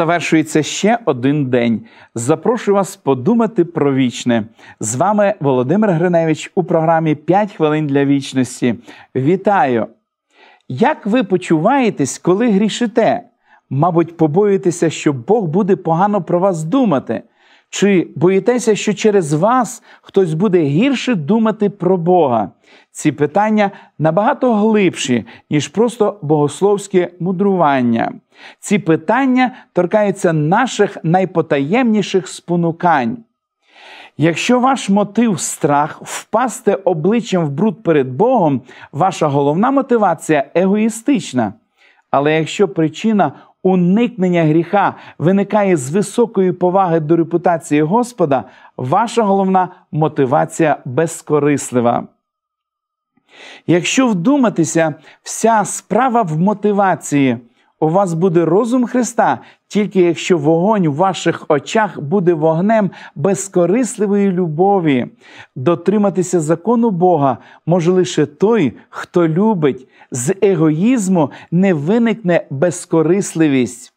Завершується ще один день. Запрошую вас подумати про вічне. З вами Володимир Гриневич у програмі «5 хвилин для вічності. Вітаю! Як ви почуваєтесь, коли грішите? Мабуть, побоюєтеся, що Бог буде погано про вас думати. Чи боїтеся, що через вас хтось буде гірше думати про Бога? Ці питання набагато глибші, ніж просто богословське мудрування. Ці питання торкаються наших найпотаємніших спонукань. Якщо ваш мотив страх впасти обличчям в бруд перед Богом, ваша головна мотивація егоїстична. Але якщо причина уникнення гріха виникає з високої поваги до репутації Господа, ваша головна мотивація безкорислива. Якщо вдуматися, вся справа в мотивації, у вас буде розум Христа, тільки якщо вогонь у ваших очах буде вогнем безкорисливої любові. Дотриматися закону Бога може лише той, хто любить, з егоїзму не виникне безкорисливість.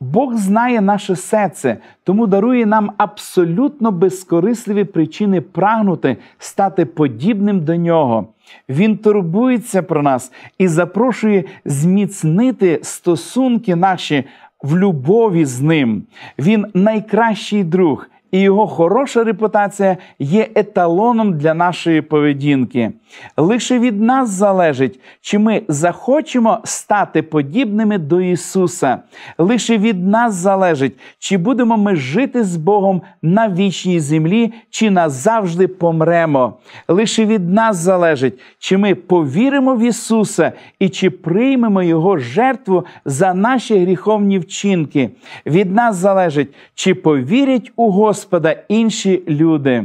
Бог знає наше серце, тому дарує нам абсолютно безкорисливі причини прагнути стати подібним до нього. Він турбується про нас і запрошує зміцнити стосунки наші в любові з ним. Він найкращий друг і його хороша репутація є еталоном для нашої поведінки. Лише від нас залежить, чи ми захочемо стати подібними до Ісуса. Лише від нас залежить, чи будемо ми жити з Богом на вічній землі, чи назавжди помремо. Лише від нас залежить, чи ми повіримо в Ісуса і чи приймемо Його жертву за наші гріховні вчинки. Від нас залежить, чи повірять у Господа. Господа інші люди.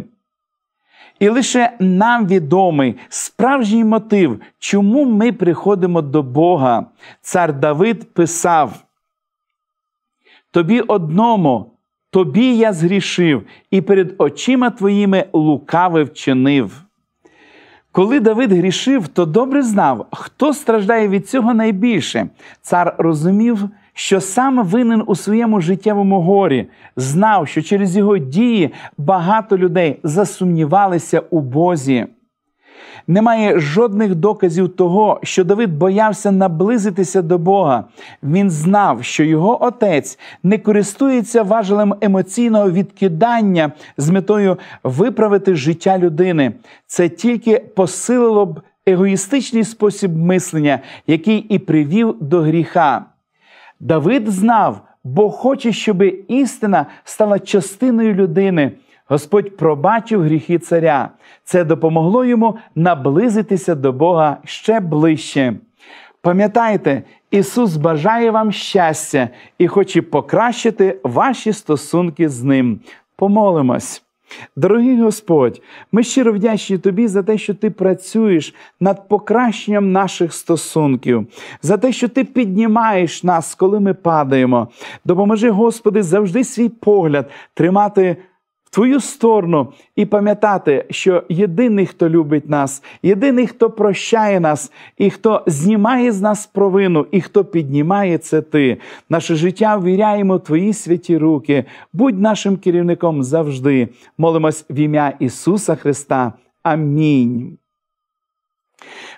І лише нам відомий справжній мотив, чому ми приходимо до Бога. Цар Давид писав: Тобі одному, тобі я згрішив, і перед очима твоїми лукаве вчинив. Коли Давид грішив, то добре знав, хто страждає від цього найбільше. Цар розумів, що сам винен у своєму життєвому горі, знав, що через його дії багато людей засумнівалися у Бозі. Немає жодних доказів того, що Давид боявся наблизитися до Бога. Він знав, що його отець не користується важелем емоційного відкидання з метою виправити життя людини. Це тільки посилило б егоїстичний спосіб мислення, який і привів до гріха. Давид знав, бо хоче, щоб істина стала частиною людини. Господь пробачив гріхи царя. Це допомогло йому наблизитися до Бога ще ближче. Пам'ятайте, Ісус бажає вам щастя і хоче покращити ваші стосунки з Ним. Помолимось. Дорогий Господь, ми щиро вдячні Тобі за те, що Ти працюєш над покращенням наших стосунків, за те, що Ти піднімаєш нас, коли ми падаємо. Допоможи, Господи, завжди свій погляд тримати твою сторону і пам'ятати, що єдиний, хто любить нас, єдиний, хто прощає нас, і хто знімає з нас провину, і хто піднімає це ти. Наше життя ввіряємо Твої святі руки. Будь нашим керівником завжди. Молимось в ім'я Ісуса Христа. Амінь.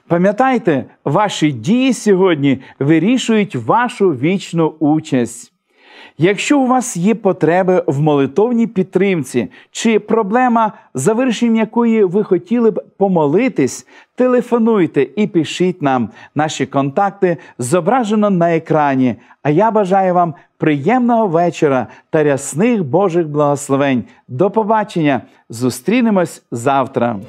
Пам'ятайте, ваші дії сьогодні вирішують вашу вічну участь. Якщо у вас є потреби в молитовній підтримці чи проблема, за вирішенням якої ви хотіли б помолитись, телефонуйте і пишіть нам. Наші контакти зображено на екрані. А я бажаю вам приємного вечора та рясних Божих благословень. До побачення! Зустрінемось завтра!